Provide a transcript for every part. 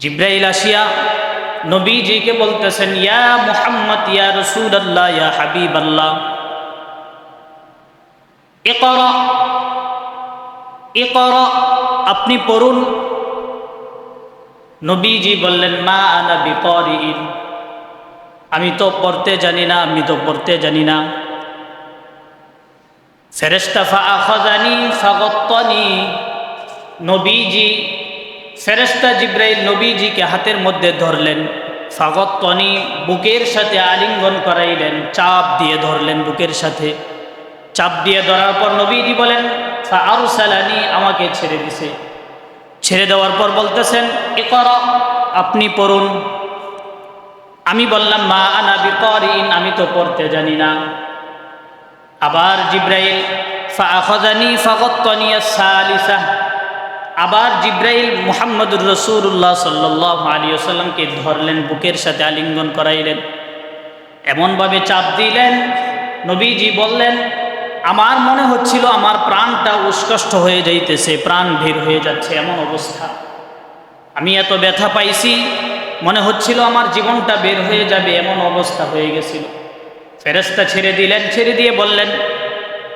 জিব্রাইল আসিয়া নবীজিকে বলতেছেন, ইয়া মুহাম্মদ, ইয়া রসুল আল্লাহ ইয়া হাবিব আল্লাহ আপনি পড়ুন। নবীজি বললেন, মা আনা বিকরিন আমি তো পড়তে জানি না, আমি তো পড়তে জানি না। ফেরেস্তা ফাখাজানি ফাগত্তানি। নবীজি ফেরেস্তা জিব্রাইল নবীজিকে হাতের মধ্যে ধরলেন। ফাগত্তনি বুকের সাথে আলিঙ্গন করাইলেন, চাপ দিয়ে ধরলেন বুকের সাথে। চাপ দিয়ে ধরার পর নবীজি বলেন আরু সালানি আমাকে ছেড়ে দিছে। ছেড়ে দেওয়ার পর বলতেছেন এ কর আপনি পড়ুন। আমি বললাম, মা আনা বিকরিন আমি তো পড়তে জানি না। আবার জিব্রাইল ফাখাজানি ফাগত্তনি সালিসা আবার জিব্রাইল মুহাম্মদুর রসুল্লাহ সাল্লাহ আলী আসাল্লামকে ধরলেন, বুকের সাথে আলিঙ্গন করাইলেন। এমনভাবে চাপ দিলেন, নবীজি বললেন, আমার মনে হচ্ছিল আমার প্রাণটা উৎকষ্ট হয়ে যাইতেছে, প্রাণ ভিড় হয়ে যাচ্ছে, এমন অবস্থা। আমি এত ব্যথা পাইছি, মনে হচ্ছিল আমার জীবনটা বের হয়ে যাবে, এমন অবস্থা হয়ে গেছিল। ফেরেস্তা ছেড়ে দিলেন, ছেড়ে দিয়ে বললেন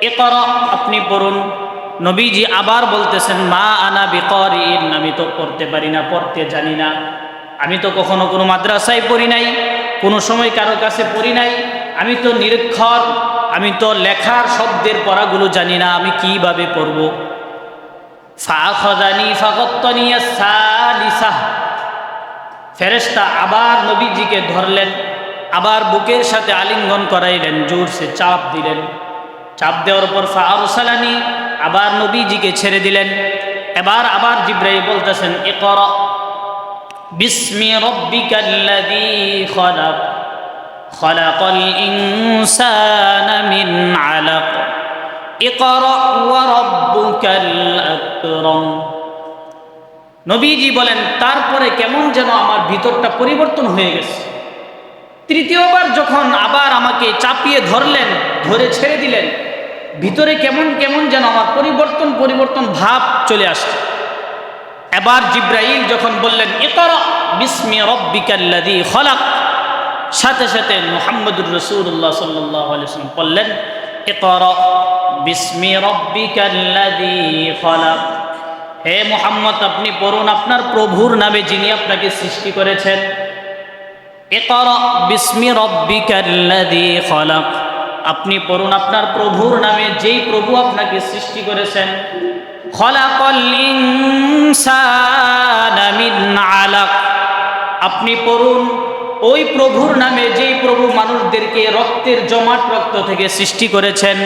এ কর আপনি পড়ুন। নবীজি আবার বলতেছেন, মা আনা বিকরিন, আমি তো পড়তে পারি না, পড়তে জানি না। আমি তো কখনো কোনো মাদ্রাসায় পড়ি নাই, কোনো সময় কারও কাছে পড়ি নাই। আমি তো নিরক্ষর আমি তো লেখার শব্দের পড়াগুলো জানি না, আমি কীভাবে পড়ব? ফেরেস্তা আবার নবীজিকে ধরলেন, আবার বুকের সাথে আলিঙ্গন করাইলেন, জোরসে চাপ দিলেন। চাপ দেওয়ার পর ফারুসালানি আবার নবীজিকে ছেড়ে দিলেন। এবার আবার জিব্রাই বলতেছেন এ কর বিস্মি রব্বিকাল্লাযী খলাক, খলাকাল ইনসানা মিন আলাক, ইকরা ওয়া রাব্বুকাল আকরাম। নবীজি বলেন, তারপরে কেমন যেন আমার ভিতরটা পরিবর্তন হয়ে গেছে। তৃতীয়বার যখন আবার আমাকে চাপিয়ে ধরলেন, ধরে ছেড়ে দিলেন, ভিতরে কেমন কেমন যেন আমার পরিবর্তন পরিবর্তন ভাব চলে আসছে। এবার জিব্রাইল যখন বললেন, ইকর বিস্মি রব্বিকাল্লাদি খলাক সাথে সাথে মুহাম্মদুর রসুল্লাহ সাল্লাহ আলিয়াল্লাম বললেন, ইকর বিস্মি রব্বিকাল্লাদি খলাক হে মোহাম্মদ, আপনি পড়ুন, আপনার প্রভুর নামে যিনি আপনাকে সৃষ্টি করেছেন। আপনি পড়ুন আপনার প্রভুর নামে, যেই প্রভু আপনাকে সৃষ্টি করেছেন। আপনি পড়ুন, ওই প্রভুর নামে, যেই প্রভু মানুষদেরকে রক্তের জমাট রক্ত থেকে সৃষ্টি করেছেন।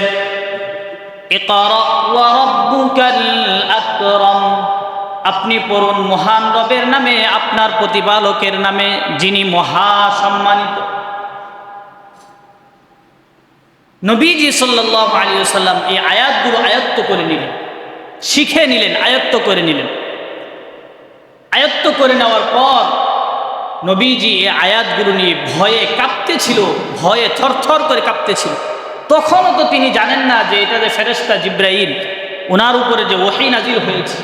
আকরাম। আপনি পড়ুন মহান রবের নামে, আপনার প্রতিপালকের নামে, যিনি মহা সম্মানিত নবীজি সাল্লাহ আলী সাল্লাম এই আয়াতগুলো আয়ত্ত করে নিলেন, শিখে নিলেন, আয়ত্ত করে নিলেন। আয়ত্ত করে নেওয়ার পর নবীজি এই আয়াতগুলো নিয়ে ভয়ে কাঁপতেছিল, ভয়ে থরথর করে কাঁপতেছিল। তখনও তো তিনি জানেন না যে এটা যে ফেরেস্তা জিব্রাইল ওনার উপরে যে ওহি নাজির হয়েছে।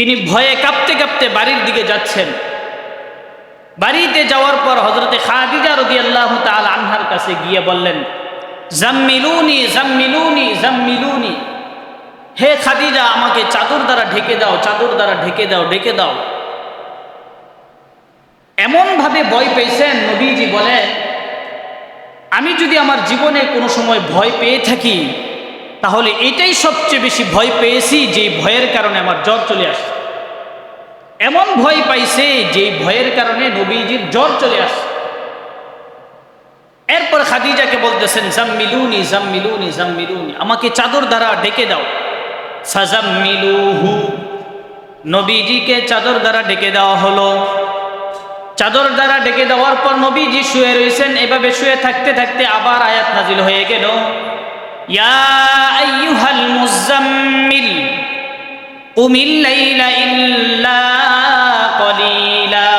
তিনি ভয়ে কাঁপতে কাঁপতে বাড়ির দিকে যাচ্ছেন। বাড়িতে যাওয়ার পর হজরতে খাদিজা রদি আল্লাহ তাল আনহার কাছে গিয়ে বললেন, জাম্মিলুনি জাম্মিলুনি জাম্মিলুনি। হে খাদিজা, আমাকে চাদর দ্বারা ঢেকে দাও, চাদর দ্বারা ঢেকে দাও ঢেকে দাও। এমনভাবে ভয় পেয়েছেন নবীজি বলেন, আমি যদি আমার জীবনে কোনো সময় ভয় পেয়ে থাকি তাহলে এটাই সবচেয়ে বেশি ভয় পেয়েছি, যে ভয়ের কারণে আমার জ্বর চলে আসে এমন ভয় পাইছে, যে ভয়ের কারণে নবীজির জ্বর চলে আসে এরপর খাদিজাকে বলতেছেন, জাম্মিলুনি জাম্মিলুনি জাম্মিলুনি, আমাকে চাদর দ্বারা ডেকে দাও। ফাজাম্মিলুহু নবীজিকে চাদর দ্বারা ডেকে দেওয়া হলো। চাদর দ্বারা ডেকে দেওয়ার পর নবীজি শুয়ে রয়েছেন। এভাবে শুয়ে থাকতে থাকতে আবার আয়াত নাজিল হয়ে গেল। ইয়া আইয়ুহাল মুজাম্মিল কুমিল লাইলা ইল্লা কলিলা।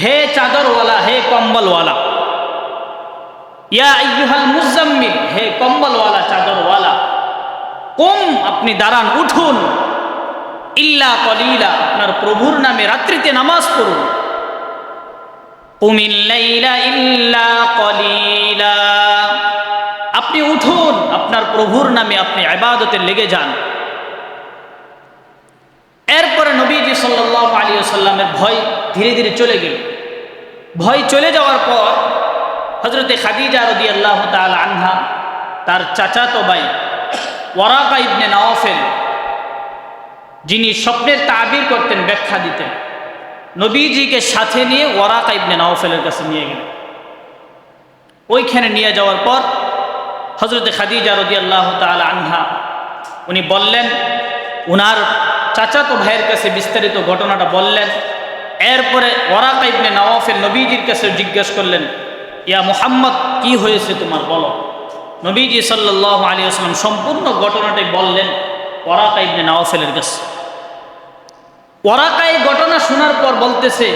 হে চাদরওয়ালা, হে কম্বলওয়ালা। ইয়া আইয়ুহাল মুজাম্মিল হে কম্বলওয়ালা, চাদরওয়ালা। কম, আপনি দাঁড়ান, উঠুন। ইল্লা কলিলা, আপনার প্রভুর নামে রাত্রিতে নামাজ পড়ুন। কুমিল্লাইলা ইল্লা কলিলা। আপনি উঠুন, আপনার প্রভুর নামে আপনি আবাদতে লেগে যান। এরপরে নবীজি সাল্লাহ আলী ভয় ধীরে ধীরে চলে গেল। ভয় চলে যাওয়ার পর হজরতে খাদিজা রদি আল্লাহ তাল আনহা, তার চাচাতো ভাই ওয়ারাকা ইবনে নওয়াফেল যিনি স্বপ্নের তাবির করতেন, ব্যাখ্যা দিতেন। নবীজিকে সাথে নিয়ে ওয়ারাকা ইবনে নওয়াফেলের কাছে নিয়ে গেলেন। ওইখানে নিয়ে যাওয়ার পর হজরতে খাদিজা রদি আল্লাহ তাল আনহা, উনি বললেন, উনার চাচাতো ভাইয়ের কাছে বিস্তারিত ঘটনাটা বললেন। এরপরে ওরাকা ইবনে নওয়াফেল নবীজির কাছে জিজ্ঞেস করলেন, ইয়া মুহাম্মদ, কি হয়েছে তোমার বলো? নবীজি সাল্লাহ আলী আসলাম সম্পূর্ণ ঘটনাটাই বললেন ওরাকা ইবনে নওয়াফেলের কাছে। ওরাকা এই ঘটনা শোনার পর বলতেছে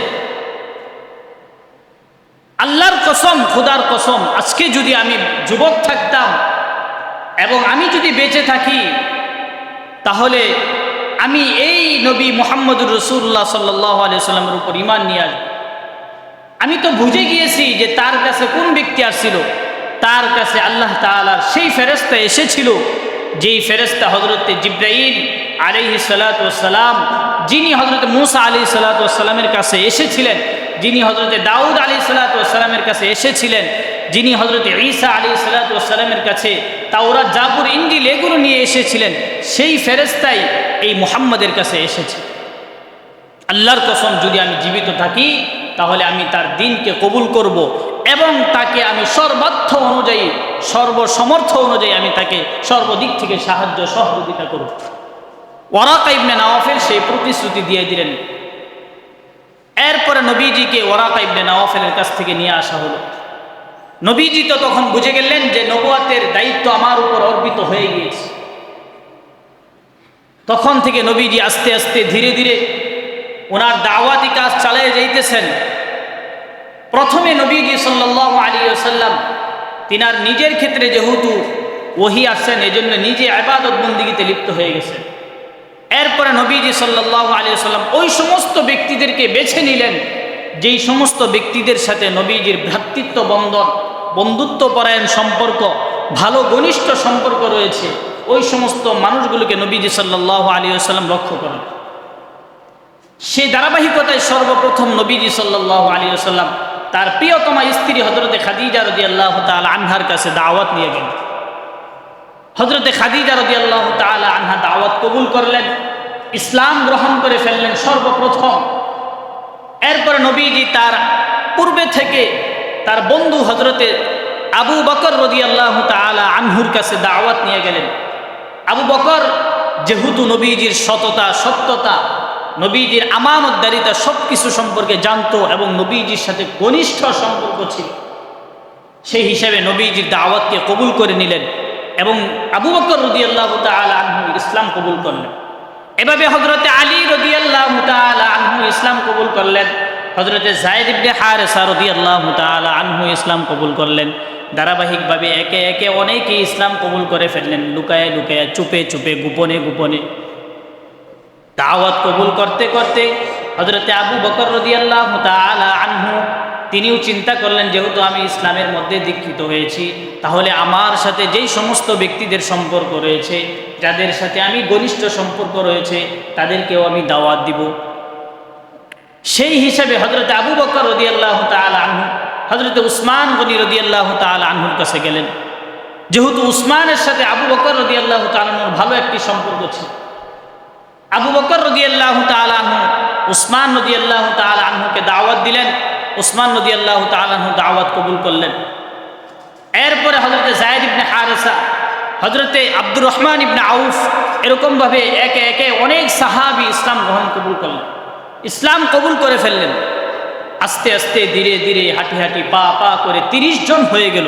আল্লাহর কসম, খুদার কসম, আজকে যদি আমি যুবক থাকতাম এবং আমি যদি বেঁচে থাকি, তাহলে আমি এই নবী মোহাম্মদুর রসুল্লাহ সাল্লাহ আলিয়াল্লামের উপর ইমান নিয়ে আসব। আমি তো বুঝে গিয়েছি যে তার কাছে কোন ব্যক্তি আসছিল, তার কাছে আল্লাহ তালার সেই ফেরেস্তা এসেছিল, যেই ফেরেস্তা হজরত জিব্রাইল আলিহি সালাতাম যিনি হজরত মুসা আলি সালাতামের কাছে এসেছিলেন, যিনি হজরত দাউদ আলী সালাতামের কাছে এসেছিলেন, যিনি হজরত ঈসা আলী সালাতামের কাছে তাওরা জাপুর ইঞ্জিল এগুলো নিয়ে এসেছিলেন, সেই ফেরেস্তাই এই মুহাম্মদের কাছে এসেছে। আল্লাহর কসম, যদি আমি জীবিত থাকি, তাহলে আমি তার দিনকে কবুল করব এবং তাকে আমি সর্বার্থ অনুযায়ী, সর্বসমর্থ অনুযায়ী আমি তাকে সর্বদিক থেকে সাহায্য সহযোগিতা করব। ওরাকা ইবনে নওয়াফেল সেই প্রতিশ্রুতি দিয়ে দিলেন। এরপরে নবীজিকে ওরাকা ইবনে নওয়াফেলের কাছ থেকে নিয়ে আসা হলো। নবীজি তো তখন বুঝে গেলেন যে নবুয়াতের দায়িত্ব আমার উপর অর্পিত হয়ে গিয়েছে। তখন থেকে নবীজি আস্তে আস্তে ধীরে ধীরে ওনার দাওয়াতি কাজ চালিয়ে যাইতেছেন। প্রথমে নবীজি সাল্লাহ আলী ওসাল্লাম তিনার নিজের ক্ষেত্রে যেহেতু ওহি আসছেন, এজন্য নিজে আবাদত বন্দিগিতে লিপ্ত হয়ে গেছেন। এরপরে নবীজি সাল্লাহ আলী সাল্লাম ওই সমস্ত ব্যক্তিদেরকে বেছে নিলেন। যেই সমস্ত ব্যক্তিদের সাথে নবীজির ভ্রাতৃত্ব বন্ধন, বন্ধুত্ব পরায়ণ সম্পর্ক, ভালো ঘনিষ্ঠ সম্পর্ক রয়েছে, ওই সমস্ত মানুষগুলোকে নবীজি সাল্লাহ আলী আসাল্লাম লক্ষ্য করেন। সেই ধারাবাহিকতায় সর্বপ্রথম নবীজি সাল্লাহ আলী আসাল্লাম তার প্রিয়তমা স্ত্রী হজরতে খাদিজা রদি আল্লাহ তাল আনহার কাছে দাওয়াত নিয়ে গেলেন। হজরতে খাদিজা রদি আল্লাহ তাল আনহা দাওয়াত কবুল করলেন, ইসলাম গ্রহণ করে ফেললেন সর্বপ্রথম। এরপরে নবীজি তার পূর্বে থেকে তার বন্ধু হজরতে আবু বকর রদি আল্লাহ তালা আনহুর কাছে দাওয়াত নিয়ে গেলেন। আবু বকর যেহেতু নবীজির সততা, সত্যতা, নবীজির আমানতদারিতা সব কিছু সম্পর্কে জানতো এবং নবীজির সাথে ঘনিষ্ঠ সম্পর্ক ছিল, সেই হিসাবে নবীজির দাওয়াতকে কবুল করে নিলেন। এবং আবু বকর রদি আল্লাহ তালা আনহু ইসলাম কবুল করলেন। এভাবে হজরতে আলী রদি আল্লাহ আনহু ইসলাম কবুল করলেন। হজরতে জায়দ ইবনে হারেসা রদি আল্লাহ তালা আনহু ইসলাম কবুল করলেন। ধারাবাহিকভাবে একে একে অনেকেই ইসলাম কবুল করে ফেললেন, লুকায় লুকায়, চুপে চুপে, গোপনে গোপনে। দাওয়াত কবুল করতে করতে হজরতে আবু বকর রদি আল্লাহ তালা আনহু তিনিও চিন্তা করলেন, যেহেতু আমি ইসলামের মধ্যে দীক্ষিত হয়েছি, তাহলে আমার সাথে যেই সমস্ত ব্যক্তিদের সম্পর্ক রয়েছে, যাদের সাথে আমি ঘনিষ্ঠ সম্পর্ক রয়েছে, তাদেরকেও আমি দাওয়াত দিব। সেই হিসাবে হজরত আবু বকর রদি আল্লাহ আনহু হজরত উসমান গনি রদি আল্লাহ আনহুর কাছে গেলেন। যেহেতু উসমানের সাথে আবু বকর রদি আল্লাহ তালানুর ভালো একটি সম্পর্ক ছিল, আবু বকর রদি আল্লাহ তাল আনহু, উসমান নদী আল্লাহ তাল আনহুকে দাওয়াত দিলেন। উসমান নদী আল্লাহ তালাহু দাওয়াত কবুল করলেন। এরপরে হজরতে জায়দ ইবনে হারেসা হজরতে আব্দুর রহমান ইবনে আউফ এরকমভাবে একে একে অনেক সাহাবি ইসলাম গ্রহণ কবুল করলেন। ইসলাম কবুল করে ফেললেন। আস্তে আস্তে ধীরে ধীরে হাঁটি হাঁটি পা পা করে তিরিশ জন হয়ে গেল।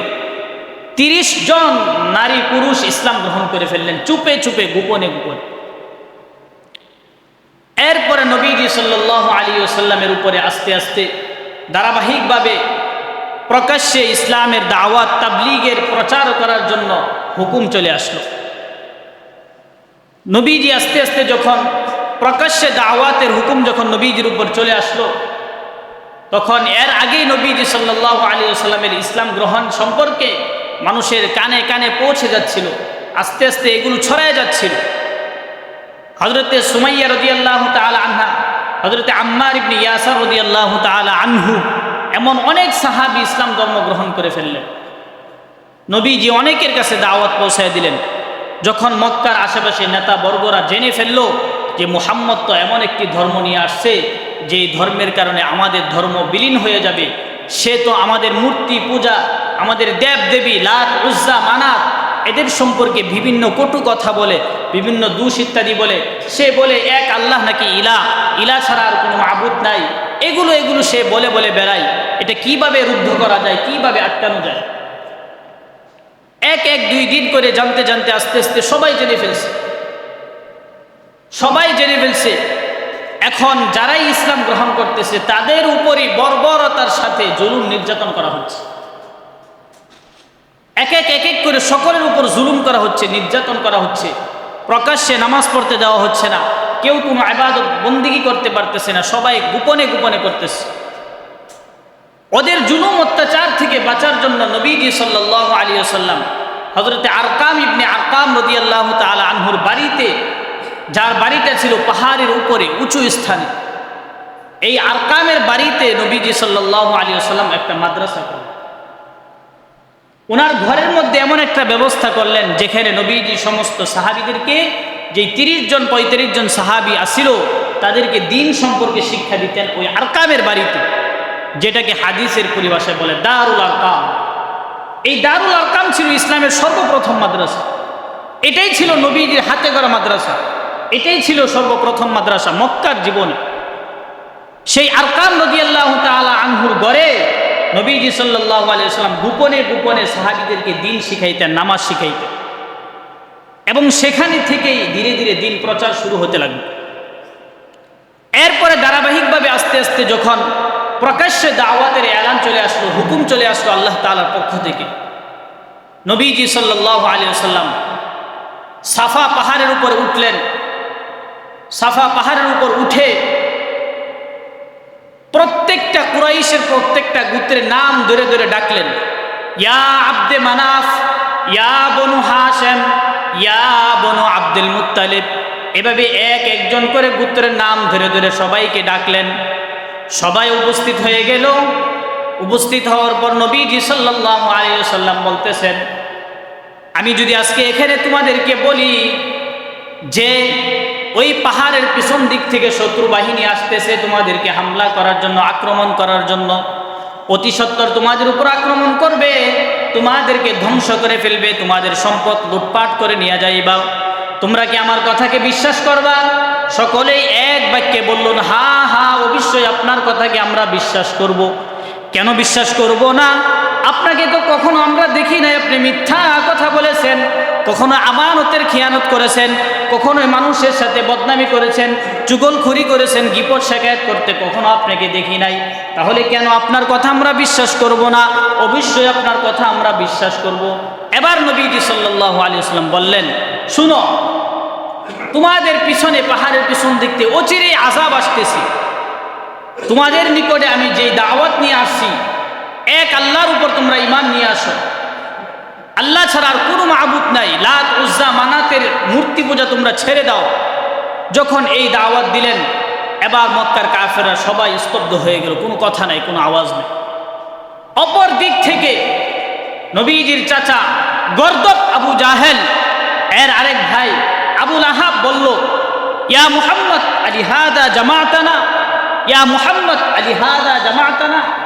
তিরিশ জন নারী পুরুষ ইসলাম গ্রহণ করে ফেললেন চুপে চুপে, গোপনে গোপনে। এরপরে নবীজি সাল্লাহ আলী ওসাল্লামের উপরে আস্তে আস্তে ধারাবাহিকভাবে প্রকাশ্যে ইসলামের দাওয়াত, তাবলিগের প্রচার করার জন্য হুকুম চলে আসলো। নবীজি আস্তে আস্তে যখন প্রকাশ্যে দাওয়াতের হুকুম যখন নবীজির উপর চলে আসলো, তখন এর আগেই নবীজি সাল্লাহ আলী সাল্লামের ইসলাম গ্রহণ সম্পর্কে মানুষের কানে কানে পৌঁছে যাচ্ছিল, আস্তে আস্তে এগুলো ছড়ায় যাচ্ছিল। হজরতে সুমাইয়া রদি আল্লাহ তালা আনহা হজরতে আম্মার ইবনি ইয়াসার রদি আল্লাহ তালা আনহু এমন অনেক সাহাবি ইসলাম ধর্ম গ্রহণ করে ফেললেন। নবীজি অনেকের কাছে দাওয়াত পৌঁছায় দিলেন। যখন মক্কার আশেপাশে নেতা বর্গরা জেনে ফেলল যে মোহাম্মদ তো এমন একটি ধর্ম নিয়ে আসছে, যে ধর্মের কারণে আমাদের ধর্ম বিলীন হয়ে যাবে, সে তো আমাদের মূর্তি পূজা, আমাদের দেব দেবী লাত, উজ্জা, মানাত, এদের সম্পর্কে বিভিন্ন কটু কথা বলে বিভিন্ন দুষ ইত্যাদি বলে, সে বলে এক আল্লাহ নাকি ইলা ইলা ছাড়া আর কোনো মাবুদ নাই। এগুলো এগুলো সে বলে বলে বেড়ায়। এটা কীভাবে রুদ্ধ করা যায়, কীভাবে আটকানো যায়? এক এক দুই দিন করে জানতে জানতে, আস্তে আস্তে সবাই জেনে ফেলছে। সবাই জেনে ফেলছে। এখন যারাই ইসলাম গ্রহণ করতেছে, তাদের উপরই বর্বরতার সাথে জুলুম নির্যাতন করা হচ্ছে। এক এক এক এক করে সকলের উপর জুলুম করা হচ্ছে, নির্যাতন করা হচ্ছে। প্রকাশ্যে নামাজ পড়তে দেওয়া হচ্ছে না। কেউ কোনো আবাদত বন্দিগি করতে পারতেছে না, সবাই গোপনে গোপনে করতেছে। ওদের জুলুম অত্যাচার থেকে বাঁচার জন্য নবীজি সাল্লাহ আলী সাল্লাম হজরতে আরকাম ইবনে আরকাম রদি আল্লাহ তালা আনহুর বাড়িতে, যার বাড়িটা ছিল পাহাড়ের উপরে, উঁচু স্থানে, এই আরকামের বাড়িতে নবীজি সাল্লাহ আলী সাল্লাম একটা মাদ্রাসা করলেন। ওনার ঘরের মধ্যে এমন একটা ব্যবস্থা করলেন, যেখানে নবীজি সমস্ত সাহাবিদেরকে যে তিরিশ জন, পঁয়ত্রিশ জন সাহাবি আসিল, তাদেরকে দিন সম্পর্কে শিক্ষা দিতেন ওই আরকামের বাড়িতে, যেটাকে হাদিসের পরিভাষায় বলে দারুল আরকাম। এই দারুল আরকাম ছিল ইসলামের সর্বপ্রথম মাদ্রাসা। এটাই ছিল নবীজির হাতে করা মাদ্রাসা। এটাই ছিল সর্বপ্রথম মাদ্রাসা মক্কার জীবনে। সেই আরকাম নদী আল্লাহ তালা আনহুর গড়ে নবীজি সাল্লাহ আলিয়াল্লাম গোপনে গোপনে সাহাবিদেরকে দিন শিখাইতেন, নামাজ শিখাইতেন। এবং সেখানে থেকেই ধীরে ধীরে দিন প্রচার শুরু হতে লাগল। এরপরে ধারাবাহিকভাবে আস্তে আস্তে যখন প্রকাশ্যে দাওয়াতের এলান চলে আসলো, হুকুম চলে আসলো আল্লাহ তালার পক্ষ থেকে, নবীজি সাল্লাহ আলী সাল্লাম সাফা পাহাড়ের উপর উঠলেন। সাফা পাহাড়ের উপর উঠে প্রত্যেকটা কুরাইশের প্রত্যেকটা গুত্রের নাম ধরে ধরে ডাকলেন। ইয়া আব্দে মানাফ, ইয়া বনু হাসেম ইয়া বনু আব্দুল মুতালিব এভাবে এক একজন করে গুত্রের নাম ধরে ধরে সবাইকে ডাকলেন। সবাই উপস্থিত হয়ে গেল। উপস্থিত হওয়ার পর নবীজি সাল্লাহ আলিয়াল্লাম বলতেছেন, আমি যদি আজকে এখানে তোমাদেরকে বলি যে ওই পাহাড়ের পিছন দিক থেকে শত্রু বাহিনী আসতেছে তোমাদেরকে হামলা করার জন্য, আক্রমণ করার জন্য। অতি সত্তর তোমাদের উপর আক্রমণ করবে, তোমাদেরকে ধ্বংস করে ফেলবে, তোমাদের সম্পদ লুটপাট করে নিয়ে যাইবা। তোমরা কি আমার কথাকে বিশ্বাস করবা? সকলেই এক বাক্যে বললেন হা হা, অবশ্যই আপনার কথাকে আমরা বিশ্বাস করব। কেন বিশ্বাস করব না? আপনাকে তো কখনো আমরা দেখি নাই, আপনি মিথ্যা কথা বলেছেন, কখনো আমানতের খেয়ানত করেছেন কখনো মানুষের সাথে বদনামি করেছেন চুগলখুরি করেছেন গিপট শেখায়ত করতে কখনো আপনাকে দেখি নাই। তাহলে কেন আপনার কথা আমরা বিশ্বাস করব না? অবশ্যই আপনার কথা আমরা বিশ্বাস করব। এবার নবীজি সাল্লাহ আলী আসলাম বললেন, শুনো, তোমাদের পিছনে, পাহাড়ের পিছন দেখতে অচিরেই আজাব আসতেছি। তোমাদের নিকটে আমি যেই দাওয়াত নিয়ে আসছি এক আল্লাহর উপর তোমরা ইমান নিয়ে আসো। আল্লাহ ছাড়া আর কোনো মাহবুদ নাই। লাত, উজ্জা, মানাতের মূর্তি পূজা তোমরা ছেড়ে দাও। যখন এই দাওয়াত দিলেন, এবার মক্কার কাফেরা সবাই স্তব্ধ হয়ে গেল। কোনো কথা নাই, কোনো আওয়াজ নেই। অপর দিক থেকে নবীজির চাচা গর্দব আবু জাহেল, এর আরেক ভাই আবুল আহাব বলল, ইয়া মুহাম্মদ আলী হাদা জামাতানা, ইয়া মুহাম্মদ আলী হাদা জামাতানা।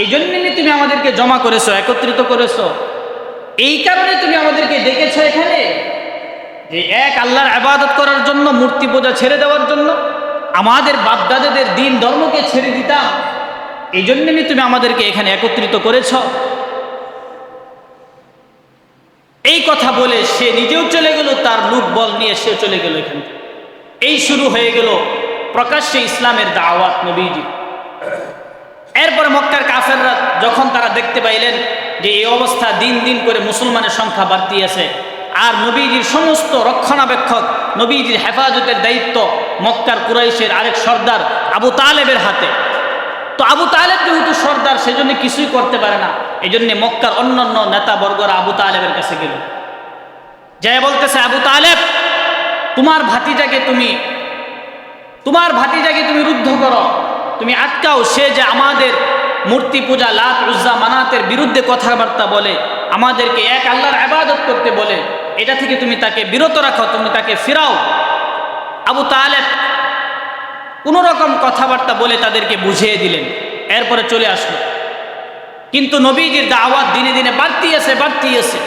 এই জন্যই তুমি আমাদেরকে জমা করেছ, একত্রিত করেছ। এই কারণে তুমি আমাদেরকে ডেকেছো এখানে যে এক আল্লাহর আবাদত করার জন্য, মূর্তি পূজা ছেড়ে দেওয়ার জন্য আমাদের বাপদাদাদের দিন, ধর্মকে ছেড়ে দিতাম। এই জন্যই তুমি আমাদেরকে এখানে একত্রিত করেছ। এই কথা বলে সে নিজেও চলে গেল, তার লুক বল নিয়ে সে চলে গেল এখান এই শুরু হয়ে গেল প্রকাশ্যে ইসলামের দাওয়াত নবীজি। এরপরে মক্কার কাফেররা যখন তারা দেখতে পাইলেন যে এই অবস্থা দিন দিন করে মুসলমানের সংখ্যা বাড়তি আছে, আর নবীজির সমস্ত রক্ষণাবেক্ষক, নবীজির হেফাজতের দায়িত্ব মক্কার কুরাইশের আরেক সর্দার আবু তালেবের হাতে। তো আবু তালেব যেহেতু সর্দার, সেজন্য কিছুই করতে পারে না। এই জন্যে মক্কার অন্যান্য নেতাবর্গরা আবু তালেবের কাছে গেল। যাই বলতেছে, আবু তালেব, তোমার ভাতিজাকে তুমি, তোমার ভাতিজাকে তুমি রুদ্ধ করো। তুমি আটকাও, সে যে আমাদের মূর্তি পূজা, লাত, উজ্জা, মানাতের বিরুদ্ধে কথাবার্তা বলে, আমাদেরকে এক আল্লাহর আবাদত করতে বলে, এটা থেকে তুমি তাকে বিরত রাখো তুমি তাকে ফিরাও। আবু তালেব কোনো রকম কথাবার্তা বলে তাদেরকে বুঝিয়ে দিলেন, এরপরে চলে আসলো। কিন্তু নবীজির দাওয়াত দিনে দিনে বাড়তি আছে বাড়তি আছে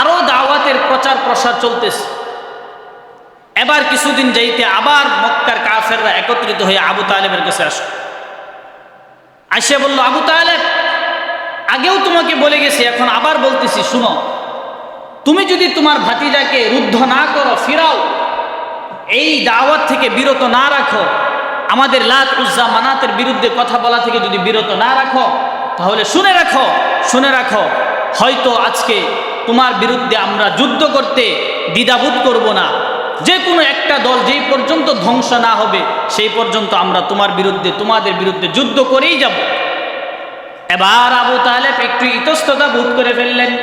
আরও দাওয়াতের প্রচার প্রসার চলতেছে। এবার কিছুদিন যাইতে আবার মক্কার কাফেররা একত্রিত হয়ে আবু তালেবের কাছে আসলো। আসে বলল, আবু তালেব, আগেও তোমাকে বলে গেছি, এখন আবার বলতেছি, শুনো। তুমি যদি তোমার ভাতিজাকে রুদ্ধ না করো, ফিরাও। এই দাওয়াত থেকে বিরত না রাখো। আমাদের লাত উজ্জা মানাতের বিরুদ্ধে কথা বলা থেকে যদি বিরত না রাখো, তাহলে শুনে রাখো শুনে রাখো। হয়তো আজকে তোমার বিরুদ্ধে আমরা যুদ্ধ করতে দ্বিধাবোধ করব না। যে কোনো একটা দল যেই পর্যন্ত ধ্বংস না হবে, সেই পর্যন্ত আমরা তোমার বিরুদ্ধে, তোমাদের বিরুদ্ধে যুদ্ধ করেই যাব। এবার আবু তালেব একটু ইতস্ততা বোধ করে ফেললেন।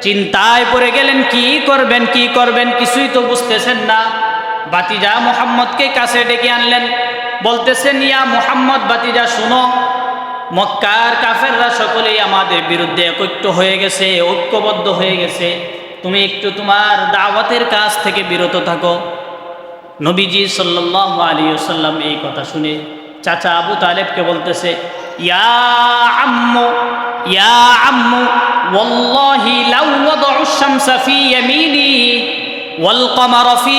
চিন্তায় পড়ে গেলেন, কি করবেন কি করবেন, কিছুই তো বুঝতেছেন না। বাতিজা মোহাম্মদকে কাছে ডেকে আনলেন। বলতেছেন, ইয়া মোহাম্মদ, বাতিজা, শুনো, মক্কার কাফেররা সকলেই আমাদের বিরুদ্ধে একৈক্য হয়ে গেছে, ঐক্যবদ্ধ হয়ে গেছে। তুমি একটু তোমার দাওয়াতের কাজ থেকে বিরত থাকো। নবীজি সাল্লাহ আলী সাল্লাম এই কথা শুনে চাচা আবু তালেবকে বলতেছে, ইয়া আম্মু ইয়া আম্মু, ওয়াল্লাহি লাউ ওয়াদউ আশ-শামসা ফি ইয়ামিনি ওয়াল কমারা ফি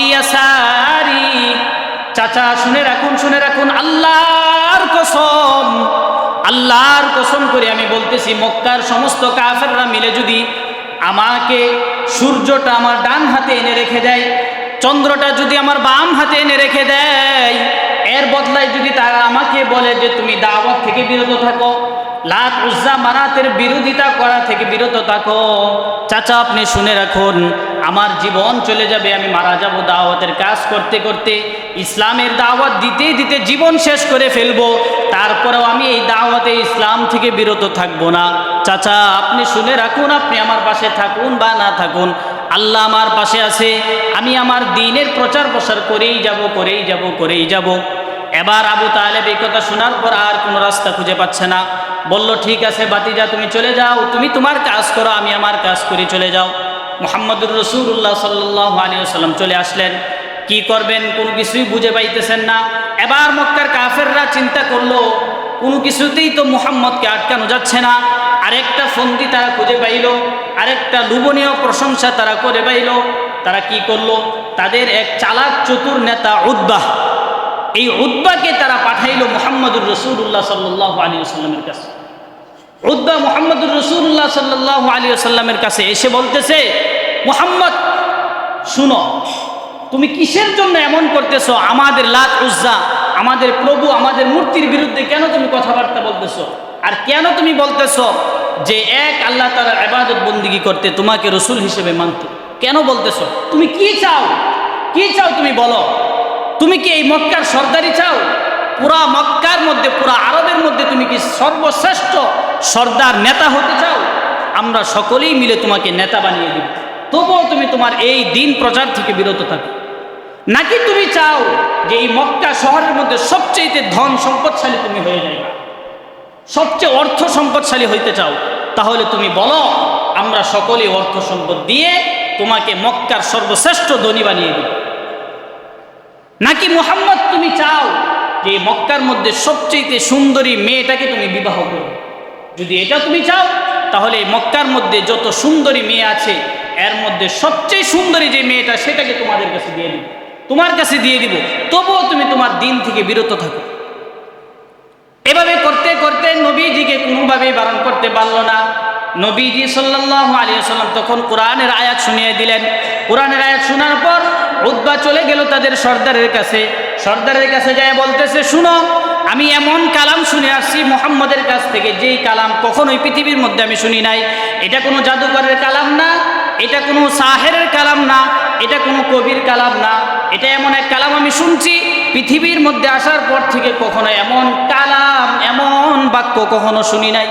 চাচা, শুনে রাখুন শুনে রাখুন, আল্লাহর কসম আল্লাহর কসম করে আমি বলতেছি, মক্কার সমস্ত কাফেররা মিলে যদি আমাকে সূর্যটা আমার ডান হাতে এনে রেখে দেয়, চন্দ্রটা যদি আমার বাম হাতে এনে রেখে দেয়, এর বদলায় যদি তারা আমাকে বলে যে তুমি দাওয়াত থেকে বিরত থাকো লাত উজ্জা মানাতের বিরোধিতা করা থেকে বিরত থাকো। চাচা, আপনি শুনে রাখুন, আমার জীবন চলে যাবে, আমি মারা যাব দাওয়াতের কাজ করতে করতে। ইসলামের দাওয়াত দিতে দিতে জীবন শেষ করে ফেলব। তারপরেও আমি এই দাওয়াতে ইসলাম থেকে বিরত থাকব না। চাচা, আপনি শুনে রাখুন, আপনি আমার পাশে থাকুন বা না থাকুন। আল্লাহ আমার পাশে আছে, আমি আমার দিনের প্রচার প্রসার করেই যাব করেই যাব করেই যাব। এবার আবু তালেব এই কথা শোনার পর আর কোনো রাস্তা খুঁজে পাচ্ছে না। বলল, ঠিক আছে বাতিজা, তুমি চলে যাও। তুমি তোমার কাজ করো, আমি আমার কাজ করি চলে যাও। মোহাম্মদুর রসুল্লাহ সাল্লাহ সাল্লাম চলে আসলেন। কি করবেন? কোনো কিছুই বুঝে পাইতেছেন না। এবার মক্কার কাফেররা চিন্তা করল, কোনো কিছুতেই তো মুহাম্মদকে আটকানো যাচ্ছে না। আরেকটা ফন্দি তারা খুঁজে পাইল, আরেকটা লুবনীয় প্রশংসা তারা করে পাইল। তারা কি করল? তাদের এক চালাক চতুর নেতা উদ্বাহ এই উদ্বাকে তারা পাঠাইল মোহাম্মদুর রসুল্লাহ সাল্লাহ আলী সাল্লামের কাছে। উদ্বা মোহাম্মদুর রসুল্লাহ সাল্লাহ আলী সাল্লামের কাছে এসে বলতেছে, মোহাম্মদ, শুনো, তুমি কিসের জন্য এমন করতেছো? আমাদের লাত উজ্জা, আমাদের প্রভু, আমাদের মূর্তির বিরুদ্ধে কেন তুমি কথাবার্তা বলতেছো? আর কেন তুমি বলতেছো যে এক আল্লাহ তালার আবাদত বন্দিগি করতে তোমাকে রসুল হিসেবে মানতে? কেন বলতেছো? তুমি কি চাও? কি চাও তুমি বলো? তুমি কি এই মক্কার সর্দারি চাও? পুরা মক্কার মধ্যে, পুরা আরবের মধ্যে তুমি কি সর্বশ্রেষ্ঠ সর্দার নেতা হতে চাও? আমরা সকলেই মিলে তোমাকে নেতা বানিয়ে দিব। তবুও তুমি তোমার এই দিন প্রচার থেকে বিরত থাকো। নাকি তুমি চাও যে এই মক্কা শহরের মধ্যে সবচেয়ে ধন সম্পদশালী তুমি হয়ে যাবে সবচেয়ে অর্থ সম্পদশালী হইতে চাও? তাহলে তুমি বলো, আমরা সকলেই অর্থ সম্পদ দিয়ে তোমাকে মক্কার সর্বশ্রেষ্ঠ ধনী বানিয়ে দিব। নাকি মোহাম্মদ তুমি চাও যে এই মক্কার মধ্যে সবচেয়ে সুন্দরী মেয়েটাকে তুমি বিবাহ করো। যদি এটা তুমি চাও, তাহলে মক্কার মধ্যে যত সুন্দরী মেয়ে আছে, এর মধ্যে সবচেয়ে সুন্দরী যে মেয়েটা, সেটাকে তোমাদের কাছে দিয়ে দিব। তোমার কাছে দিয়ে দিব, তবুও তুমি তোমার দিন থেকে বিরত থাকো। এভাবে করতে করতে নবীজিকে কোনোভাবেই বারণ করতে পারল না। নবীজি সাল্লাহ আলিয়া সাল্লাম তখন কোরআনের আয়াত শুনিয়ে দিলেন। কোরআনের আয়াত শোনার পর উদ্বা চলে গেল তাদের সর্দারের কাছে। সর্দারের কাছে যায়, বলতেছে, শুনো, আমি এমন কালাম শুনে আসছি, মোহাম্মদের কাছ থেকে, যেই কালাম কখনোই পৃথিবীর মধ্যে আমি শুনি নাই। এটা কোনো জাদুকরের কালাম না, এটা কোনো সাহেরের কালাম না, এটা কোনো কবির কালাম না। এটা এমন এক কালাম আমি শুনছি, পৃথিবীর মধ্যে আসার পর থেকে কখনো এমন কালাম, এমন বাক্য কখনো শুনি নাই।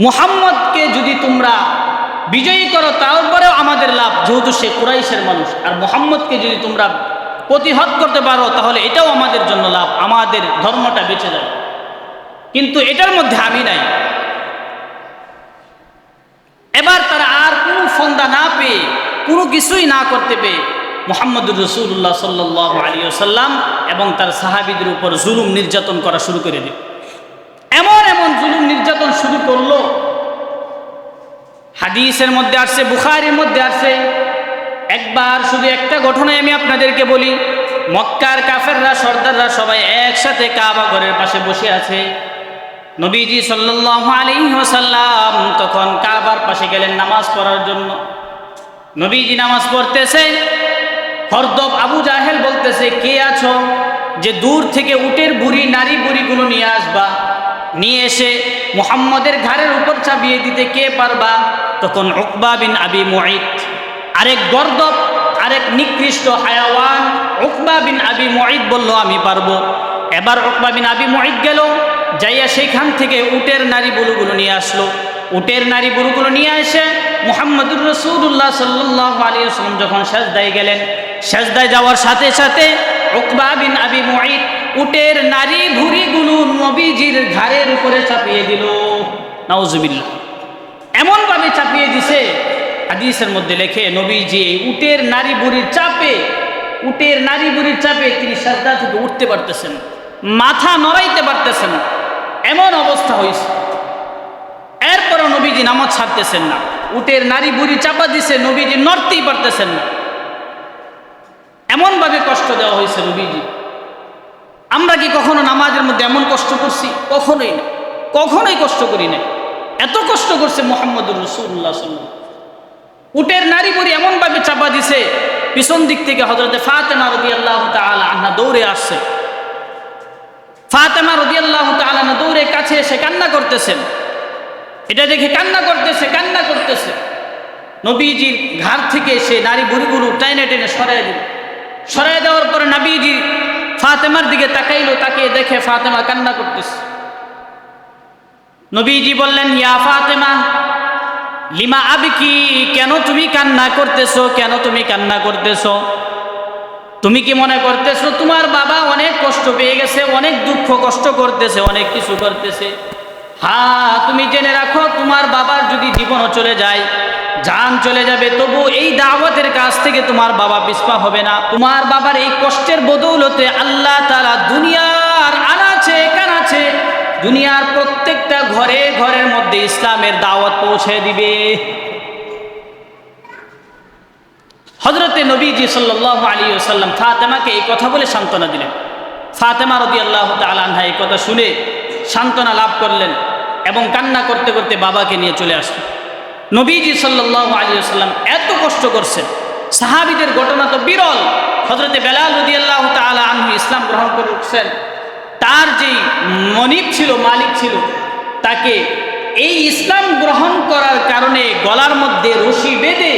মুহাম্মদকে যদি তোমরা বিজয়ী করো, তারপরেও আমাদের লাভ, যেহেতু সে কুরাইশের মানুষ। আর মোহাম্মদকে যদি তোমরা প্রতিহত করতে পারো, তাহলে এটাও আমাদের জন্য লাভ, আমাদের ধর্মটা বেঁচে যাবে। কিন্তু এটার মধ্যে আমি নাই। এবার তারা আর কোনো ফন্দা না পেয়ে, কোনো কিছুই না করতে পেয়ে মোহাম্মদুর রসুল্লাহ সাল্লাহ আলী সাল্লাম এবং তার সাহাবিদের উপর জুলুম নির্যাতন করা শুরু করে দিল। এমন এমন জুলুম নির্যাতন শুরু করল। হাদিসের মধ্যে আসছে, বুখারির মধ্যে আসছে। একবার শুধু একটা ঘটনায় আমি আপনাদেরকে বলি, মক্কার কাফেররা, সর্দাররা সবাই একসাথে কাবা ঘরের পাশে বসে আছে। নবীজি সাল্লাল্লাহু আলাইহি ওয়াসাল্লাম তখন কাবার পাশে গেলেন নামাজ পড়ার জন্য। নবীজি নামাজ পড়তেছে হরদব আবু জাহেল বলতেছে, কে আছো? যে দূর থেকে উটের বুড়ি, নারী বুড়িগুলো নিয়ে আসবা। নিয়ে এসে মুহাম্মদের ঘাড়ের উপর চাপিয়ে দিতে কে পারবা? তখন উকবা বিন আবি মুঈদ আরেক গর্দব, আরেক নিকৃষ্ট হায়াওয়ান উকবা বিন আবি মুঈদ বলল, আমি পারব। এবার উকবা বিন আবি মুঈদ গেল, যাইয়া সেইখান থেকে উটের নারী বুলুগুলো নিয়ে আসলো। উটের নারী বুলুগুলো নিয়ে এসে মোহাম্মদুর রসুল্লাহ সাল্লাহ আলী আসলাম যখন সেজদায় গেলেন, সেজদায় যাওয়ার সাথে সাথে উকবা বিন আবি মুঈদ উটের নারী ভুরিগুলো নবীজির ঘাড়ের উপরে চাপিয়ে দিল। নাউজুবিল্লাহ। এমনভাবে চাপিয়ে দিছে হাদিসের মধ্যে লেখে, নবীজি এই উটের নারী বুড়ির চাপে, উটের নারী বুড়ির চাপে তিনি সাজদা থেকে উঠতে পারতেছেন, মাথা নড়াইতে পারতেছেন, এমন অবস্থা হয়েছে। এরপরও নবীজি নামাজ ছাড়তেছেন না, উটের নারী বুড়ি চাপা দিছে, নবীজি নড়তেই পারতেছেন না। এমনভাবে কষ্ট দেওয়া হয়েছে নবীজি। আমরা কি কখনো নামাজের মধ্যে এমন কষ্ট করছি? কখনোই না। কখনোই কষ্ট করি না এত কষ্ট করছে মোহাম্মদুর রসুল্লাহ সাল্লাম উটের নারী বুড়ি এমনভাবে চাপা দিছে, পিছন দিক থেকে হজরতে ফাতেমা রদি আল্লাহ আন্না দৌড়ে আসছে। ফাতেমা রদি আল্লাহ আল্লাহ দৌড়ে কাছে এসে কান্না করতেছেন। এটা দেখে কান্না করতেছে কান্না করতেছে। নবীজির ঘাড় থেকে সে নারী বুড়িগুলো টেনে টেনে সরাই দিল। সরাই দেওয়ার পরে নবীজি ফাতেমার দিকে তাকাইলো তাকে দেখে ফাতেমা কান্না করতেছে। নবীজি বললেন, ইয়া ফাতেমা লিমা আবিকি কেন তুমি কান্না করতেছো? কেন তুমি কান্না করতেছো? তুমি কি মনে করতেছো, তোমার বাবা অনেক কষ্ট পেয়ে গেছে, অনেক দুঃখ কষ্ট করতেছে, অনেক কিছু করতেছে। হ্যাঁ তুমি জেনে রাখো, তোমার বাবার যদি জীবনও চলে যায় যান চলে যাবে, তবু এই দাওয়াতের কাছ থেকে তোমার বাবা পিসপা হবে না। তোমার বাবার এই কষ্টের বদৌলতে আল্লাহ তারা দুনিয়ার আনাছে দুনিয়ার প্রত্যেকটা ঘরে ঘরের মধ্যে ইসলামের দাওয়াত পৌঁছে দিবে। হজরতে নবীজি সাল্লাহ আলী সাল্লাম ফাতেমাকে এই কথা বলে সান্ত্বনা দিলেন। ফাতেমা রদি আল্লাহ তালাহা এই কথা শুনে সান্ত্বনা লাভ করলেন এবং কান্না করতে করতে বাবাকে নিয়ে চলে আসলেন নবীজি সাল্লাহ আলী সাল্লাম এত কষ্ট করছেন, সাহাবিদের ঘটনা তো বিরল। হজরতে বেলাল রদি আল্লাহ তালা আনহু ইসলাম গ্রহণ করে করছেন তার যেই মনিব ছিল, মালিক ছিল, তাকে এই ইসলাম গ্রহণ করার কারণে গলার মধ্যে রশি বেঁধে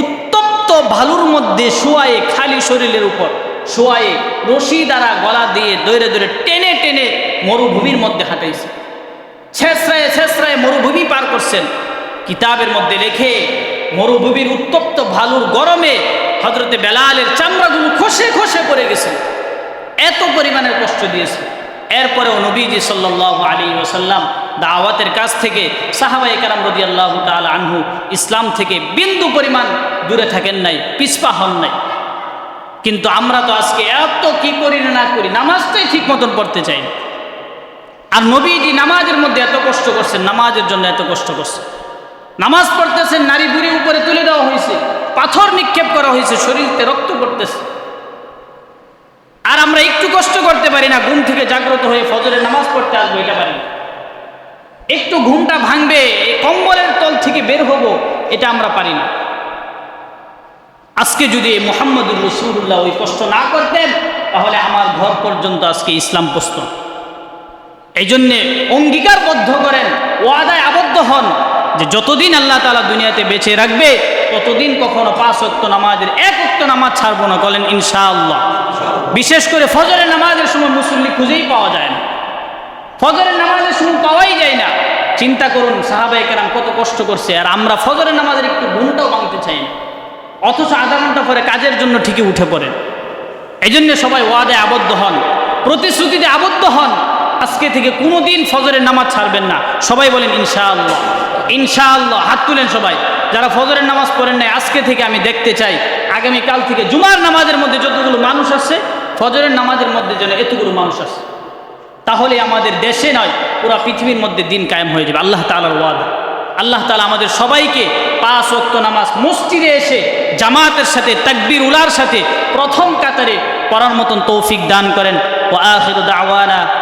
উত্তপ্ত ভালুর মধ্যে শোয়ায়ে খালি শরীরের উপর, শোয়ায়ে রশি দ্বারা গলা দিয়ে দৈরে দৈরে টেনে টেনে মরুভূমির মধ্যে হাঁটাইছে। ছেসরায় ছেসরায় মরুভূমি পার করছেন। কিতাবের মধ্যে লেখে, মরুভূমির উত্তপ্ত ভালুর গরমে হজরতে বেলালের চামড়াগুলো খসে খসে পড়ে গেছে। এত পরিমাণের কষ্ট দিয়েছে। এরপরেও নবীজি সাল্লাহ আলী ওসাল্লাম দাওয়াতের কাছ থেকে সাহাবাই কারাম রদি আল্লাহ তাল আনহু ইসলাম থেকে বিন্দু পরিমাণ দূরে থাকেন নাই পিসপা হন নাই। কিন্তু আমরা তো আজকে এত কি করি না করি, নামাজটাই ঠিক মতন পড়তে চাই আর নবীজি নামাজের মধ্যে এত কষ্ট করছেন, নামাজের জন্য এত কষ্ট করছেন। নামাজ পড়তেছেন, নারী বুড়ি উপরে তুলে দেওয়া হয়েছে, পাথর নিক্ষেপ করা হয়েছে, শরীরতে রক্ত পড়তেছে। আর আমরা একটু কষ্ট করতে পারি না, ঘুম থেকে জাগ্রত হয়ে ফজরের নামাজ পড়তে আসব, এটা পারি একটু ঘুমটা ভাঙবে কম্বলের তল থেকে বের হব, এটা আমরা পারি না। আজকে যদি মোহাম্মদুর রসুল্লাহ ওই কষ্ট না করতেন, তাহলে আমার ঘর পর্যন্ত আজকে ইসলাম পোস্ত এই জন্যে অঙ্গীকারবদ্ধ করেন, ওয়াদায় আবদ্ধ হন, যে যতদিন আল্লাহ তালা দুনিয়াতে বেঁচে রাখবে ততদিন কখনো পাঁচ অক্ত নামাজের এক অক্ত নামাজ ছাড়বো না? বলেন, ইনশাআল্লাহ। বিশেষ করে ফজরের নামাজের সময় মুসল্লি খুঁজেই পাওয়া যায় না। ফজরের নামাজের সময় পাওয়াই যায় না। চিন্তা করুন সাহাবাই কেরাম কত কষ্ট করছে। আর আমরা ফজরের নামাজের একটু ঘুমটাও ভাঙতে চাই না। অথচ আধা ঘণ্টা পরে কাজের জন্য ঠিকই উঠে পড়েন। এই জন্য সবাই ওয়াদে আবদ্ধ হন, প্রতিশ্রুতিতে আবদ্ধ হন। আজকে থেকে কোনো দিন ফজরের নামাজ ছাড়বেন না। সবাই বলেন, ইনশাআল্লাহ। ইনশাআল্লাহ। হাত তুলেন সবাই। যারা ফজরের নামাজ পড়েন নাই, আজকে থেকে আমি দেখতে চাই, আগামী কাল থেকে জুমার নামাজের মধ্যে যতগুলো মানুষ আসছে ফজরের নামাজের মধ্যে যেন এতগুলো মানুষ আছে। তাহলে আমাদের দেশে নয়, পুরো পৃথিবীর মধ্যে দিন কায়েম হয়ে যাবে। আল্লাহ তালার ওয়াদা। আল্লাহ তালা আমাদের সবাইকে পাঁচ ওয়াক্ত নামাজ মসজিদে এসে জামাতের সাথে, তাকবির উলার সাথে প্রথম কাতারে পড়ার মতন তৌফিক দান করেন। ও আখির দাওয়ানা